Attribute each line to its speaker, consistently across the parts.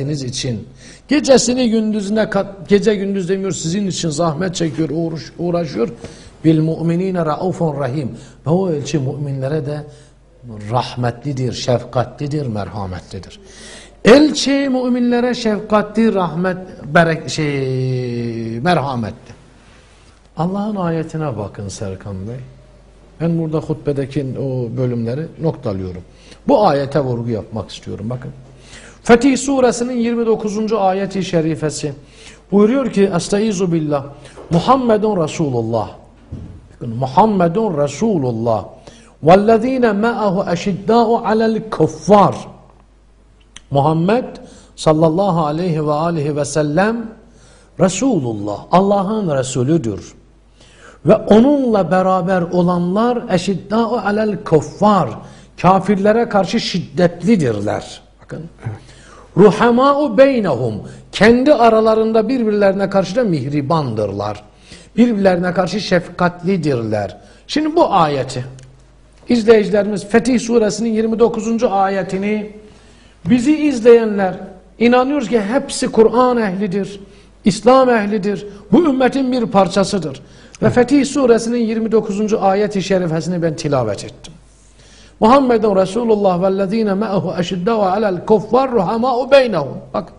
Speaker 1: için. Gecesini gündüzüne kat, gece gündüz demiyor sizin için zahmet çekiyor uğraş, uğraşıyor. Bil mu'minine raufun rahim. Ve o elçi müminlere de rahmetlidir şefkatlidir merhametlidir. Elçi müminlere şefkatli rahmet berek, şey, merhametli. Allah'ın ayetine bakın Serkan Bey. Ben burada hutbedeki o bölümleri noktalıyorum. Bu ayete vurgu yapmak istiyorum bakın Fetih suresinin 29. ayeti şerifesi buyuruyor ki Estaizu billah Muhammedun Resulullah Muhammedun Resulullah vellezine ma'ahu eşiddâ'u alel kuffar Muhammed sallallahu aleyhi ve aleyhi ve sellem Resulullah Allah'ın Resulüdür ve onunla beraber olanlar eşiddâ'u alel kuffar kafirlere karşı şiddetlidirler bakın evet. Ruhama'u beynehum. Kendi aralarında birbirlerine karşı da mihribandırlar. Birbirlerine karşı şefkatlidirler. Şimdi bu ayeti izleyicilerimiz Fetih suresinin 29. ayetini bizi izleyenler inanıyoruz ki hepsi Kur'an ehlidir. İslam ehlidir. Bu ümmetin bir parçasıdır. Ve Fetih suresinin 29. ayet-i şerifesini ben tilavet ettim. Muhammedun Resulullah vellezine me'ehu eşiddâhu alel kuffar ruhamâ'u beynehum. Bak.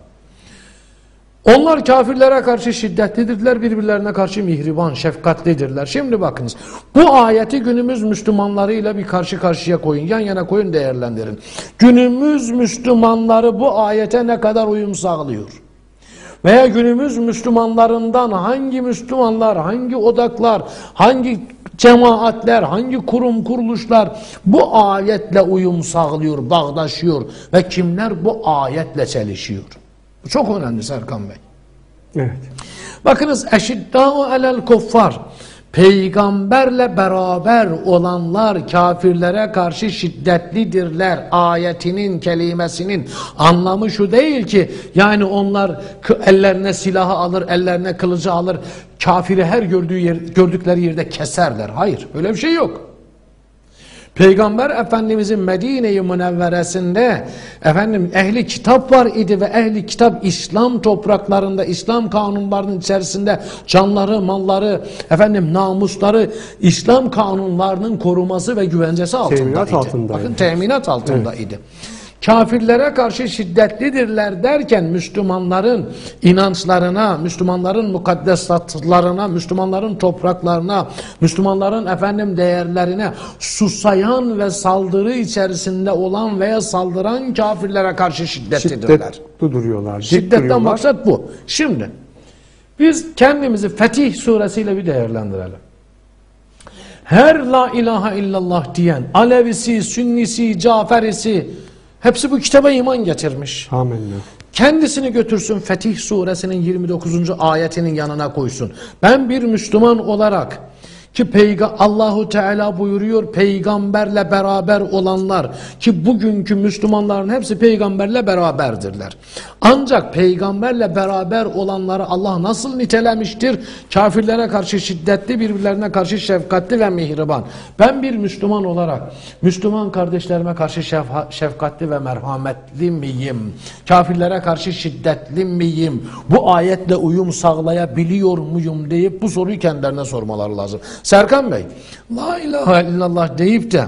Speaker 1: Onlar kafirlere karşı şiddetlidirler, birbirlerine karşı mihriban, şefkatlidirler. Şimdi bakınız, bu ayeti günümüz Müslümanlarıyla bir karşı karşıya koyun, yan yana koyun değerlendirin. Günümüz Müslümanları bu ayete ne kadar uyum sağlıyor? Veya günümüz Müslümanlarından hangi Müslümanlar, hangi odaklar, hangi cemaatler, hangi kurum kuruluşlar bu ayetle uyum sağlıyor, bağdaşıyor ve kimler bu ayetle çelişiyor? Bu çok önemli Serkan Bey.
Speaker 2: Evet.
Speaker 1: Bakınız eşiddâ'u alel kuffar peygamberle beraber olanlar kafirlere karşı şiddetlidirler. Ayetinin kelimesinin anlamı şu değil ki yani onlar ellerine silahı alır ellerine kılıcı alır kafiri her gördüğü yer, gördükleri yerde keserler. Hayır öyle bir şey yok Peygamber Efendimizin Medine-i Münevveresinde efendim ehli kitap var idi ve ehli kitap İslam topraklarında İslam kanunlarının içerisinde canları, malları, efendim namusları İslam kanunlarının koruması ve güvencesi altındaydı. Teminat altındaydı. Bakın teminat altındaydı. Evet kafirlere karşı şiddetlidirler derken Müslümanların inançlarına, Müslümanların mukaddesatlarına, Müslümanların topraklarına, Müslümanların efendim değerlerine susayan ve saldırı içerisinde olan veya saldıran kafirlere karşı şiddetlidirler.
Speaker 2: Şiddetli duruyorlar.
Speaker 1: Şiddetten duruyorlar. maksat bu. Şimdi biz kendimizi Fetih suresiyle bir değerlendirelim. Her la ilahe illallah diyen Alevisi, Sünnisi, Caferisi, Hepsi bu kitaba iman getirmiş.
Speaker 2: Amenna.
Speaker 1: Kendisini götürsün Fetih suresinin 29. ayetinin yanına koysun. Ben bir Müslüman olarak ki peyga Allahu Teala buyuruyor peygamberle beraber olanlar ki bugünkü Müslümanların hepsi peygamberle beraberdirler. Ancak peygamberle beraber olanları Allah nasıl nitelemiştir? Kafirlere karşı şiddetli, birbirlerine karşı şefkatli ve mihriban. Ben bir Müslüman olarak Müslüman kardeşlerime karşı şefkatli ve merhametli miyim? Kafirlere karşı şiddetli miyim? Bu ayetle uyum sağlayabiliyor muyum deyip bu soruyu kendilerine sormaları lazım. Serkan Bey, La ilahe illallah deyip de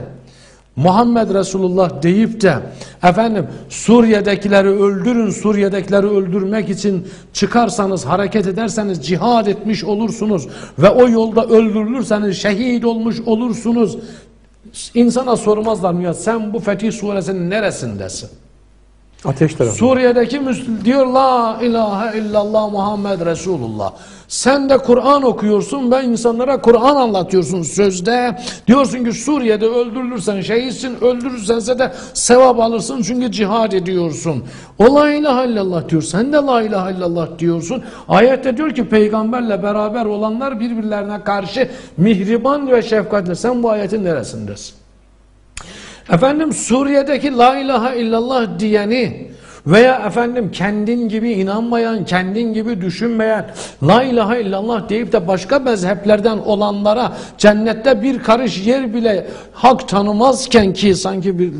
Speaker 1: Muhammed Resulullah deyip de efendim Suriye'dekileri öldürün, Suriye'dekileri öldürmek için çıkarsanız, hareket ederseniz cihad etmiş olursunuz ve o yolda öldürülürseniz şehit olmuş olursunuz. İnsana sormazlar mı ya sen bu Fetih suresinin neresindesin?
Speaker 2: Ateş tarafı.
Speaker 1: Suriye'deki Müslüman diyor la ilahe illallah Muhammed Resulullah. Sen de Kur'an okuyorsun ve insanlara Kur'an anlatıyorsun sözde. Diyorsun ki Suriye'de öldürülürsen şehitsin, öldürürsense de sevap alırsın çünkü cihad ediyorsun. O la ilahe illallah diyor. Sen de la ilahe illallah diyorsun. Ayette diyor ki peygamberle beraber olanlar birbirlerine karşı mihriban ve şefkatli. Sen bu ayetin neresindesin? Efendim Suriye'deki la ilahe illallah diyeni veya efendim kendin gibi inanmayan, kendin gibi düşünmeyen, la ilahe illallah deyip de başka mezheplerden olanlara cennette bir karış yer bile hak tanımazken ki sanki bir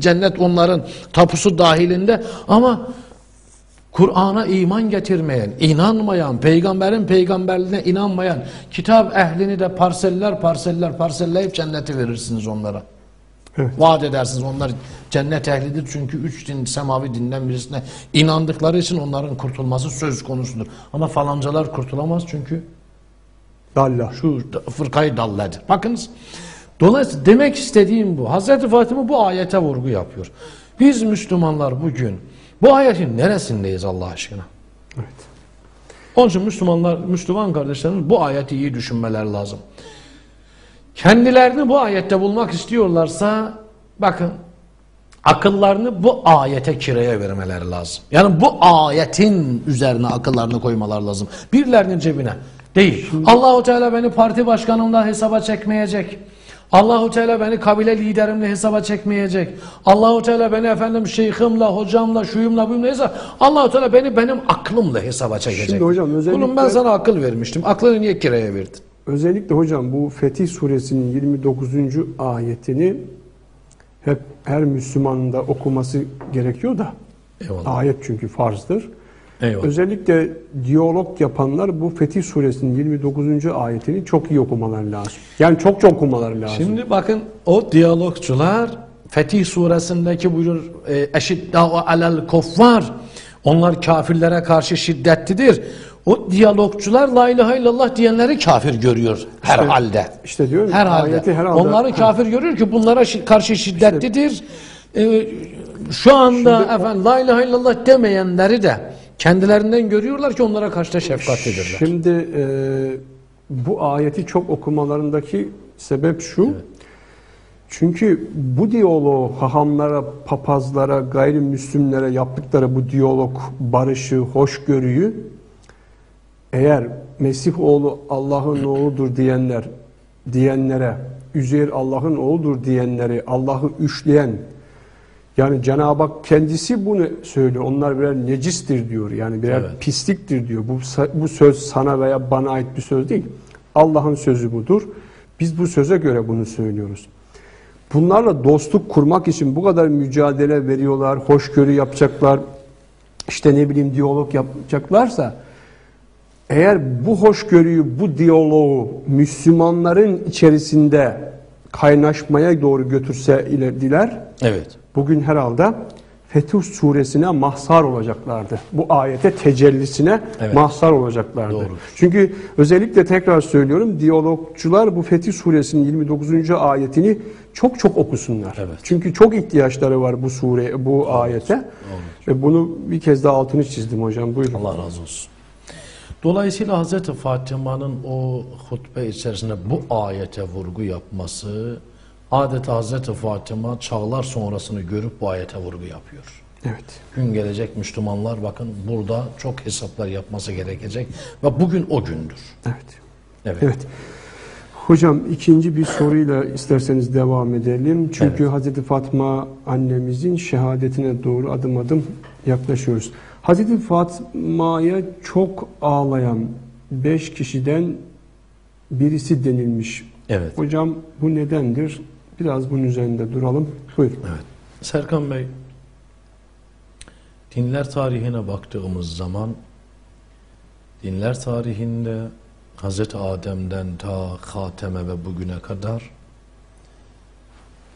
Speaker 1: cennet onların tapusu dahilinde ama Kur'an'a iman getirmeyen, inanmayan, peygamberin peygamberliğine inanmayan kitap ehlini de parseller parseller parselleyip cenneti verirsiniz onlara.
Speaker 2: Evet.
Speaker 1: Vaat edersiniz onlar cennet ehlidir çünkü üç din semavi dinden birisine inandıkları için onların kurtulması söz konusudur. Ama falancalar kurtulamaz çünkü
Speaker 2: Dalla.
Speaker 1: şu fırkayı dalladı. Bakınız. Dolayısıyla demek istediğim bu. Hazreti Fatıma bu ayete vurgu yapıyor. Biz Müslümanlar bugün bu ayetin neresindeyiz Allah aşkına?
Speaker 2: Evet.
Speaker 1: Onun için Müslümanlar, Müslüman kardeşlerimiz bu ayeti iyi düşünmeler lazım. Kendilerini bu ayette bulmak istiyorlarsa bakın akıllarını bu ayete kiraya vermeleri lazım. Yani bu ayetin üzerine akıllarını koymalar lazım. Birilerinin cebine değil. Allahu Teala beni parti başkanımla hesaba çekmeyecek. Allahu Teala beni kabile liderimle hesaba çekmeyecek. Allahu Teala beni efendim şeyhimle, hocamla, şuyumla, buyumla hesaba. Allahu Teala beni benim aklımla hesaba çekecek.
Speaker 2: Şimdi hocam özellikle-
Speaker 1: Kulum ben sana akıl vermiştim. Aklını niye kiraya verdin?
Speaker 2: Özellikle hocam bu Fetih Suresinin 29. ayetini hep her Müslümanın da okuması gerekiyor da.
Speaker 1: Eyvallah.
Speaker 2: Ayet çünkü farzdır.
Speaker 1: Eyvallah.
Speaker 2: Özellikle diyalog yapanlar bu Fetih Suresinin 29. ayetini çok iyi okumaları lazım. Yani çok çok okumaları lazım.
Speaker 1: Şimdi bakın o diyalogçular Fetih suresindeki buyurur e, eşiddâ'u alel kuffar onlar kafirlere karşı şiddetlidir. O diyalogçular la ilahe illallah diyenleri kafir görüyor herhalde.
Speaker 2: işte diyorum,
Speaker 1: herhalde.
Speaker 2: ayeti herhalde-
Speaker 1: Onları kafir görüyor ki bunlara şi- karşı şiddetlidir. E, şu anda
Speaker 2: Şimdi
Speaker 1: efendim la ilahe illallah demeyenleri de kendilerinden görüyorlar ki onlara karşı da şefkatlidirler.
Speaker 2: Şimdi e, bu ayeti çok okumalarındaki sebep şu. Çünkü bu diyaloğu hahamlara, papazlara, gayrimüslimlere yaptıkları bu diyalog barışı, hoşgörüyü eğer Mesih oğlu Allah'ın oğludur diyenler diyenlere, Üzeyr Allah'ın oğludur diyenleri Allah'ı üçleyen yani Cenab-ı Hak kendisi bunu söylüyor. Onlar birer necistir diyor. Yani birer
Speaker 1: Evet.
Speaker 2: pisliktir diyor. Bu bu söz sana veya bana ait bir söz değil. Allah'ın sözü budur. Biz bu söze göre bunu söylüyoruz. Bunlarla dostluk kurmak için bu kadar mücadele veriyorlar, hoşgörü yapacaklar, işte ne bileyim diyalog yapacaklarsa eğer bu hoşgörüyü, bu diyaloğu Müslümanların içerisinde kaynaşmaya doğru götürse ilerdiler,
Speaker 1: Evet.
Speaker 2: bugün herhalde Fetih suresine mahsar olacaklardı. Bu ayete tecellisine
Speaker 1: Evet.
Speaker 2: mahsar olacaklardı.
Speaker 1: Doğru.
Speaker 2: Çünkü özellikle tekrar söylüyorum diyalogçular bu Fetih suresinin 29. ayetini çok çok okusunlar.
Speaker 1: Evet.
Speaker 2: Çünkü çok ihtiyaçları var bu sure bu ayete. Ve bunu bir kez daha altını çizdim hocam. Buyurun.
Speaker 1: Allah razı olsun. Dolayısıyla Hazreti Fatıma'nın o hutbe içerisinde bu ayete vurgu yapması adeta Hazreti Fatıma çağlar sonrasını görüp bu ayete vurgu yapıyor.
Speaker 2: Evet.
Speaker 1: Gün gelecek Müslümanlar bakın burada çok hesaplar yapması gerekecek ve bugün o gündür.
Speaker 2: Evet.
Speaker 1: Evet.
Speaker 2: Evet. Hocam ikinci bir soruyla isterseniz devam edelim. Çünkü Hazreti Fatma annemizin şehadetine doğru adım adım yaklaşıyoruz. Hazreti Fatma'ya çok ağlayan beş kişiden birisi denilmiş.
Speaker 1: Evet.
Speaker 2: Hocam bu nedendir? Biraz bunun üzerinde duralım. Buyurun.
Speaker 1: Evet. Serkan Bey, dinler tarihine baktığımız zaman dinler tarihinde Hz. Adem'den ta Hatem'e ve bugüne kadar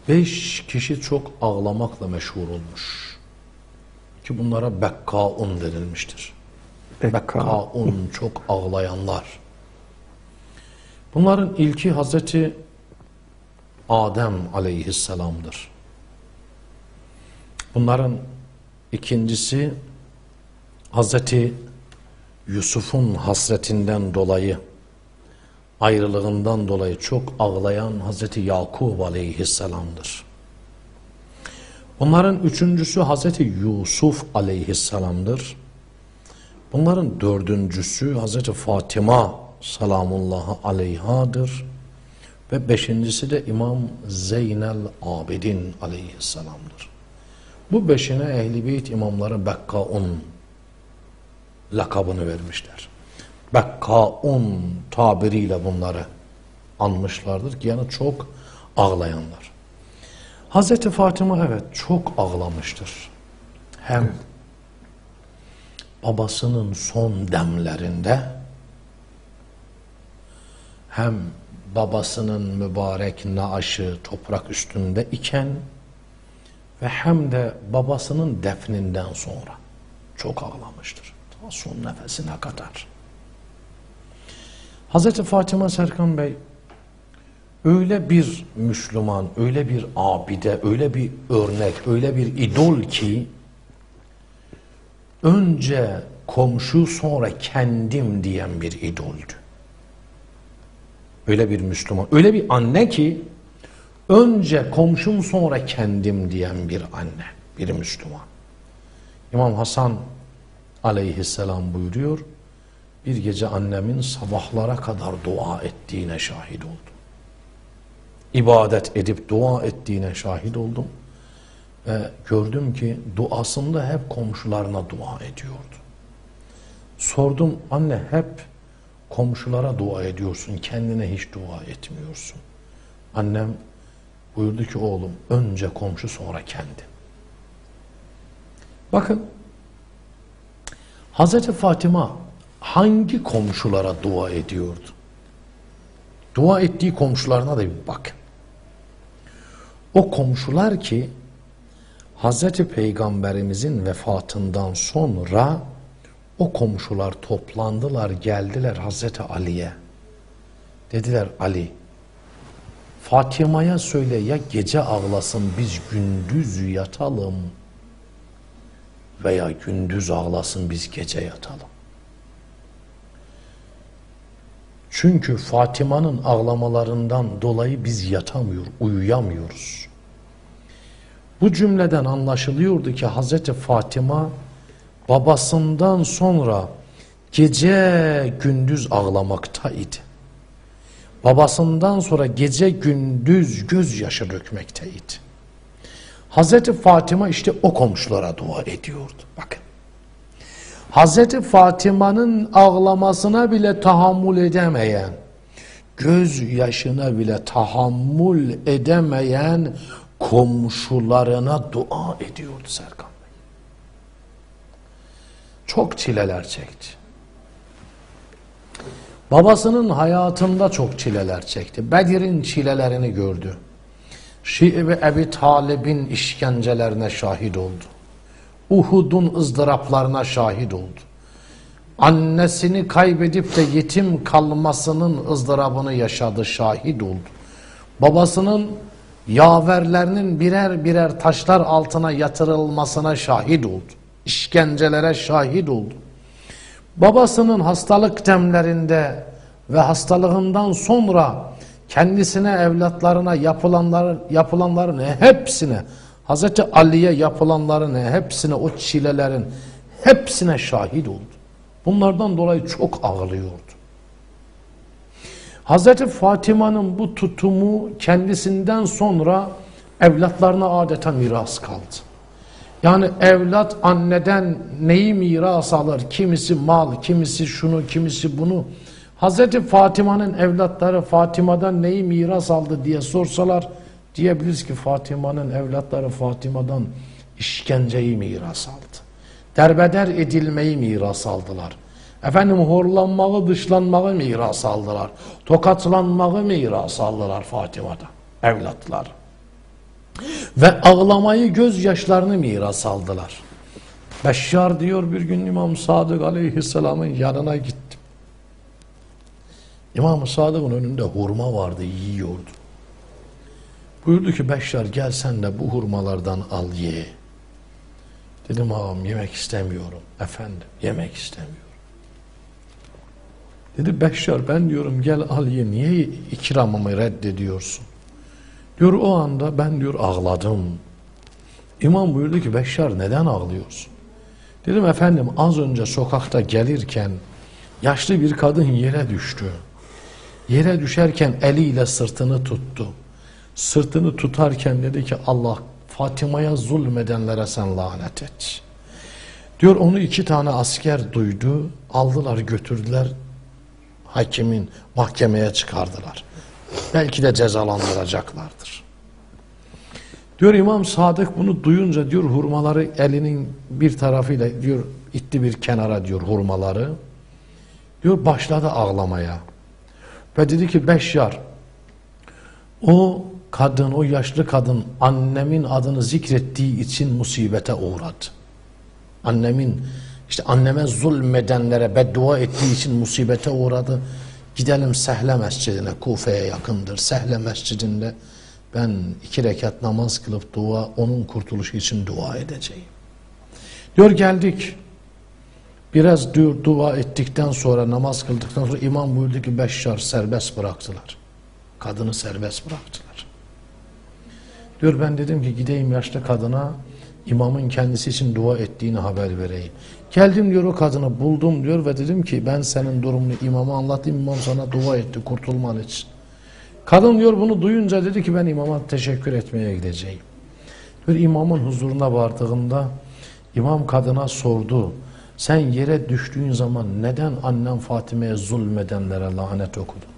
Speaker 1: beş kişi çok ağlamakla meşhur olmuş. Ki bunlara Bekkaun denilmiştir.
Speaker 2: Bekka.
Speaker 1: Bekkaun çok ağlayanlar. Bunların ilki Hazreti Adem aleyhisselamdır. Bunların ikincisi Hazreti Yusuf'un hasretinden dolayı ayrılığından dolayı çok ağlayan Hazreti Yakub aleyhisselamdır. Bunların üçüncüsü Hazreti Yusuf aleyhisselamdır. Bunların dördüncüsü Hazreti Fatıma salamullahi aleyhadır. Ve beşincisi de İmam Zeynel Abidin aleyhisselamdır. Bu beşine Ehl-i Beyt imamları Bekkaun lakabını vermişler. Bekkaun tabiriyle bunları anmışlardır ki yani çok ağlayanlar. Hazreti Fatıma evet çok ağlamıştır. Hem babasının son demlerinde hem babasının mübarek naaşı toprak üstünde iken ve hem de babasının defninden sonra çok ağlamıştır. Ta son nefesine kadar. Hazreti Fatıma Serkan Bey öyle bir Müslüman, öyle bir abide, öyle bir örnek, öyle bir idol ki önce komşu sonra kendim diyen bir idoldü. Öyle bir Müslüman, öyle bir anne ki önce komşum sonra kendim diyen bir anne, bir Müslüman. İmam Hasan aleyhisselam buyuruyor, bir gece annemin sabahlara kadar dua ettiğine şahit oldum. İbadet edip dua ettiğine şahit oldum. Ve gördüm ki duasında hep komşularına dua ediyordu. Sordum anne hep komşulara dua ediyorsun, kendine hiç dua etmiyorsun. Annem buyurdu ki oğlum önce komşu sonra kendi. Bakın Hazreti Fatıma hangi komşulara dua ediyordu? Dua ettiği komşularına da bir bakın. O komşular ki Hazreti Peygamberimizin vefatından sonra o komşular toplandılar geldiler Hazreti Ali'ye. Dediler Ali Fatıma'ya söyle ya gece ağlasın biz gündüz yatalım veya gündüz ağlasın biz gece yatalım. Çünkü Fatıma'nın ağlamalarından dolayı biz yatamıyor, uyuyamıyoruz. Bu cümleden anlaşılıyordu ki Hazreti Fatıma babasından sonra gece gündüz ağlamaktaydı. Babasından sonra gece gündüz gözyaşı dökmekteydi. Hazreti Fatıma işte o komşulara dua ediyordu. Bakın. Hazreti Fatıma'nın ağlamasına bile tahammül edemeyen, göz yaşına bile tahammül edemeyen komşularına dua ediyordu Serkan Bey. Çok çileler çekti. Babasının hayatında çok çileler çekti. Bedir'in çilelerini gördü. Şii ve Ebi Talib'in işkencelerine şahit oldu. Uhud'un ızdıraplarına şahit oldu. Annesini kaybedip de yetim kalmasının ızdırabını yaşadı, şahit oldu. Babasının yaverlerinin birer birer taşlar altına yatırılmasına şahit oldu. İşkencelere şahit oldu. Babasının hastalık demlerinde ve hastalığından sonra kendisine evlatlarına yapılanlar, yapılanların hepsine Hazreti Ali'ye yapılanların hepsine o çilelerin hepsine şahit oldu. Bunlardan dolayı çok ağlıyordu. Hazreti Fatıma'nın bu tutumu kendisinden sonra evlatlarına adeta miras kaldı. Yani evlat anneden neyi miras alır? Kimisi mal, kimisi şunu, kimisi bunu. Hazreti Fatıma'nın evlatları Fatıma'dan neyi miras aldı diye sorsalar diyebiliriz ki Fatıma'nın evlatları Fatıma'dan işkenceyi miras aldı. Derbeder edilmeyi miras aldılar. Efendim horlanmağı, dışlanmağı miras aldılar. Tokatlanmağı miras aldılar Fatıma'da evlatlar. Ve ağlamayı, gözyaşlarını miras aldılar. Beşşar diyor bir gün İmam Sadık Aleyhisselam'ın yanına gittim. İmam Sadık'ın önünde hurma vardı, yiyordu. Buyurdu ki Beşşar gel sen de bu hurmalardan al ye. Dedim ağam yemek istemiyorum. Efendim yemek istemiyorum. Dedi Beşşar ben diyorum gel al ye niye ikramımı reddediyorsun? Diyor o anda ben diyor ağladım. İmam buyurdu ki Beşşar neden ağlıyorsun? Dedim efendim az önce sokakta gelirken yaşlı bir kadın yere düştü. Yere düşerken eliyle sırtını tuttu. Sırtını tutarken dedi ki Allah Fatıma'ya zulmedenlere sen lanet et. Diyor onu iki tane asker duydu. Aldılar götürdüler hakimin mahkemeye çıkardılar. Belki de cezalandıracaklardır. Diyor İmam Sadık bunu duyunca diyor hurmaları elinin bir tarafıyla diyor itti bir kenara diyor hurmaları. Diyor başladı ağlamaya. Ve dedi ki Beşyar o kadın, o yaşlı kadın annemin adını zikrettiği için musibete uğradı. Annemin işte anneme zulmedenlere beddua ettiği için musibete uğradı. Gidelim Sehle Mescidine, Kufe'ye yakındır. Sehle Mescidinde ben iki rekat namaz kılıp dua, onun kurtuluşu için dua edeceğim. Diyor geldik. Biraz diyor dua ettikten sonra, namaz kıldıktan sonra imam buyurdu ki Beşşar serbest bıraktılar. Kadını serbest bıraktılar. Diyor ben dedim ki gideyim yaşlı kadına imamın kendisi için dua ettiğini haber vereyim. Geldim diyor o kadını buldum diyor ve dedim ki ben senin durumunu imama anlatayım imam sana dua etti kurtulman için. Kadın diyor bunu duyunca dedi ki ben imama teşekkür etmeye gideceğim. Bir imamın huzuruna vardığında imam kadına sordu. Sen yere düştüğün zaman neden annem Fatime'ye zulmedenlere lanet okudun?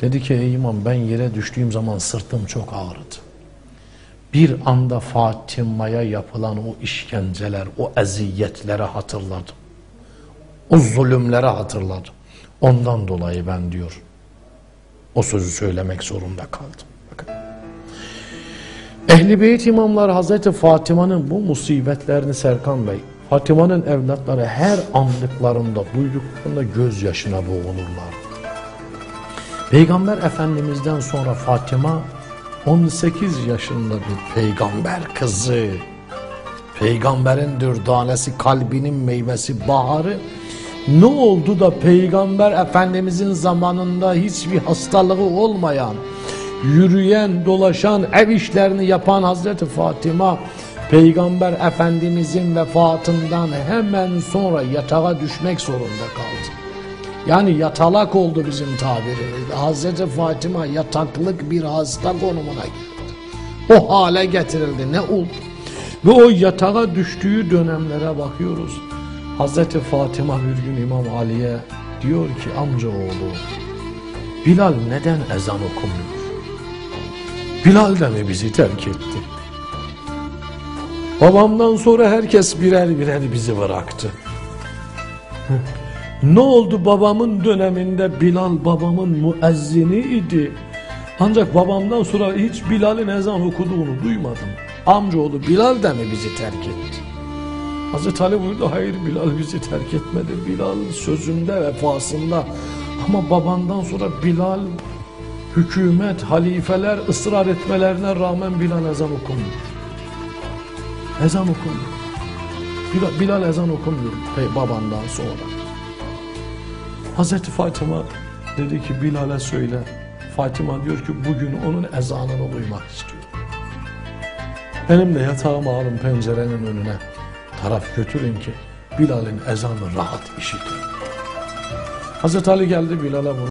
Speaker 1: Dedi ki ey imam ben yere düştüğüm zaman sırtım çok ağrıdı. Bir anda Fatıma'ya yapılan o işkenceler, o eziyetleri hatırladım. O zulümleri hatırladım. Ondan dolayı ben diyor o sözü söylemek zorunda kaldım. Bakın. Ehli Beyt imamları Hazreti Fatıma'nın bu musibetlerini Serkan Bey, Fatıma'nın evlatları her andıklarında, duyduklarında gözyaşına boğulurlar. Peygamber Efendimiz'den sonra Fatıma 18 yaşında bir peygamber kızı. Peygamberin dürdanesi, kalbinin meyvesi, baharı. Ne oldu da Peygamber Efendimizin zamanında hiçbir hastalığı olmayan, yürüyen, dolaşan, ev işlerini yapan Hazreti Fatıma, Peygamber Efendimizin vefatından hemen sonra yatağa düşmek zorunda kaldı. Yani yatalak oldu bizim tabirimizde. Hazreti Fatıma yataklık bir hasta konumuna geldi. O hale getirildi. Ne oldu? Ve o yatağa düştüğü dönemlere bakıyoruz. Hazreti Fatıma bir gün İmam Ali'ye diyor ki amcaoğlu Bilal neden ezan okumuyor? Bilal de mi bizi terk etti? Babamdan sonra herkes birer birer bizi bıraktı. Ne oldu babamın döneminde Bilal babamın müezzini idi. Ancak babamdan sonra hiç Bilal'in ezan okuduğunu duymadım. Amcaoğlu Bilal de mi bizi terk etti? Hazreti Ali buyurdu hayır Bilal bizi terk etmedi. Bilal sözünde vefasında ama babandan sonra Bilal hükümet, halifeler ısrar etmelerine rağmen Bilal ezan okumuyor. Ezan okumuyor. Bilal, Bilal ezan okumuyor babandan sonra. Hazreti Fatıma dedi ki Bilal'e söyle. Fatıma diyor ki bugün onun ezanını duymak istiyorum. Benim de yatağımı alın pencerenin önüne taraf götürün ki Bilal'in ezanı rahat işitin. Hazreti Ali geldi Bilal'e bunu